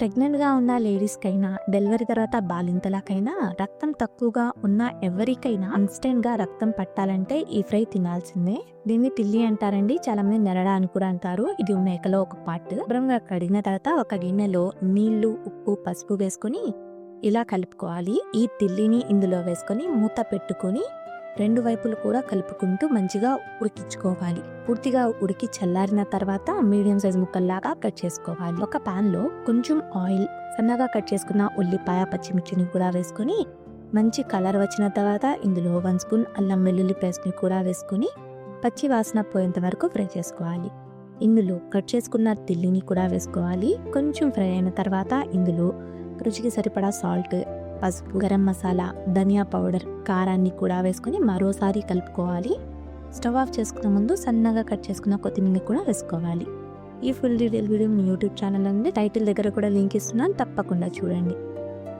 ప్రెగ్నెంట్గా ఉన్న లేడీస్కైనా డెలివరీ తర్వాత బాలింతలకైనా రక్తం తక్కువగా ఉన్న ఎవరికైనా ఇన్స్టెంట్గా రక్తం పట్టాలంటే ఈ ఫ్రై తినాల్సిందే. దీన్ని తిల్లి అంటారండి. చాలా మంది నెరడ అని కూడా అంటారు. ఇది మేకలో ఒక పార్ట్. శుభ్రంగా కడిగిన తర్వాత ఒక గిన్నెలో నీళ్ళు ఉప్పు పసుపు వేసుకొని ఇలా కలుపుకోవాలి. ఈ తిల్లిని ఇందులో వేసుకొని మూత పెట్టుకొని రెండు వైపులు కూడా కలుపుకుంటూ మంచిగా ఉడికించుకోవాలి. పూర్తిగా ఉడికి చల్లారిన తర్వాత మీడియం సైజ్ ముక్కల్లాగా కట్ చేసుకోవాలి. ఒక పాన్లో కొంచెం ఆయిల్ సన్నగా కట్ చేసుకున్న ఉల్లిపాయ పచ్చిమిర్చిని కూడా వేసుకొని మంచి కలర్ వచ్చిన తర్వాత ఇందులో వన్ స్పూన్ అల్లం వెల్లుల్లి పేస్ట్ని కూడా వేసుకొని పచ్చి వాసన పోయేంత వరకు ఫ్రై చేసుకోవాలి. ఇందులో కట్ చేసుకున్న తిల్లిని కూడా వేసుకోవాలి. కొంచెం ఫ్రై అయిన తర్వాత ఇందులో రుచికి సరిపడా సాల్ట్ పసుపు గరం మసాలా ధనియా పౌడర్ కారాన్ని కూడా వేసుకొని మరోసారి కలుపుకోవాలి. స్టవ్ ఆఫ్ చేసుకునే ముందు సన్నగా కట్ చేసుకున్న కొత్తిమీర కూడా వేసుకోవాలి. ఈ ఫుల్ డీటెయిల్ వీడియో మీ యూట్యూబ్ ఛానల్ ఉంది టైటిల్ దగ్గర కూడా లింక్ ఇస్తున్నాను. తప్పకుండా చూడండి.